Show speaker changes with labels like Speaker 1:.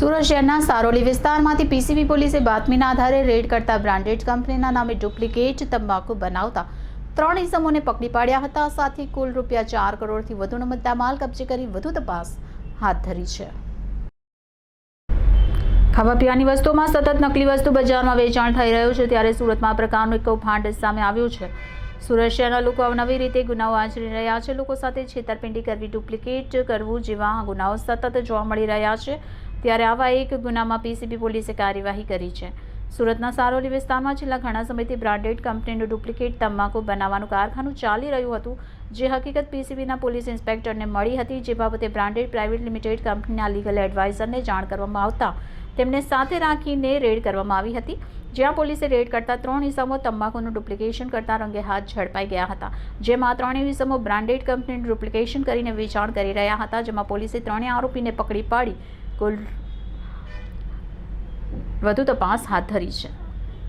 Speaker 1: સુરત શહેરના સારોલી વિસ્તારમાંથી પીસીબી પોલીસે બાતમીના આધારે રેડ કરતા બ્રાન્ડેડ કંપનીના નામે ડુપ્લિકેટ તંબાકુ બનાવતા ત્રણ ઇસમોને પકડી પાડ્યા હતા. સાથે કુલ રૂપિયા ચાર કરોડથી વધુનો મુદ્દામાલ કબજે કરી વધુ તપાસ હાથ ધરી છે. ખાવા પીવાની વસ્તુઓમાં સતત નકલી વસ્તુ બજારમાં વેચાણ થઈ રહ્યું છે ત્યારે સુરતમાં આ પ્રકારનું એક કૌભાંડ સામે આવ્યું છે. સુરત શહેરના લોકો અવનવી રીતે ગુનાઓ આચરી રહ્યા છે. લોકો સાથે છેતરપિંડી કરવી ડુપ્લિકેટ કરવું જેવા ગુનાઓ સતત જોવા મળી રહ્યા છે. ત્યારે આવા એક ગુનામાં પીસીબી પોલીસે કાર્યવાહી કરી છે. સુરતના સારોલી વિસ્તારમાં છેલ્લા ઘણા સમયથી બ્રાન્ડેડ કંપનીનું ડુપ્લિકેટ તમાકુ બનાવવાનું કારખાનું ચાલી રહ્યું હતું, જે હકીકત પીસીબીના પોલીસ ઇન્સ્પેક્ટરને મળી હતી, જે બાબતે બ્રાન્ડેડ પ્રાઇવેટ લિમિટેડ કંપનીના લીગલ એડવાઇઝરને જાણ કરવામાં આવતા તેમને સાથે રાખીને રેડ કરવામાં આવી હતી. જ્યાં પોલીસે રેડ કરતા ત્રણ ઇસમો તંબાકુનું ડુપ્લિકેશન કરતા રંગે હાથ ઝડપાઈ ગયા હતા, જેમાં ત્રણેય ઇસમો બ્રાન્ડેડ કંપનીનું ડુપ્લિકેશન કરીને વેચાણ કરી રહ્યા હતા, જેમાં પોલીસે ત્રણેય આરોપીને પકડી પાડી કુલ વધુ તપાસ હાથ ધરી છે.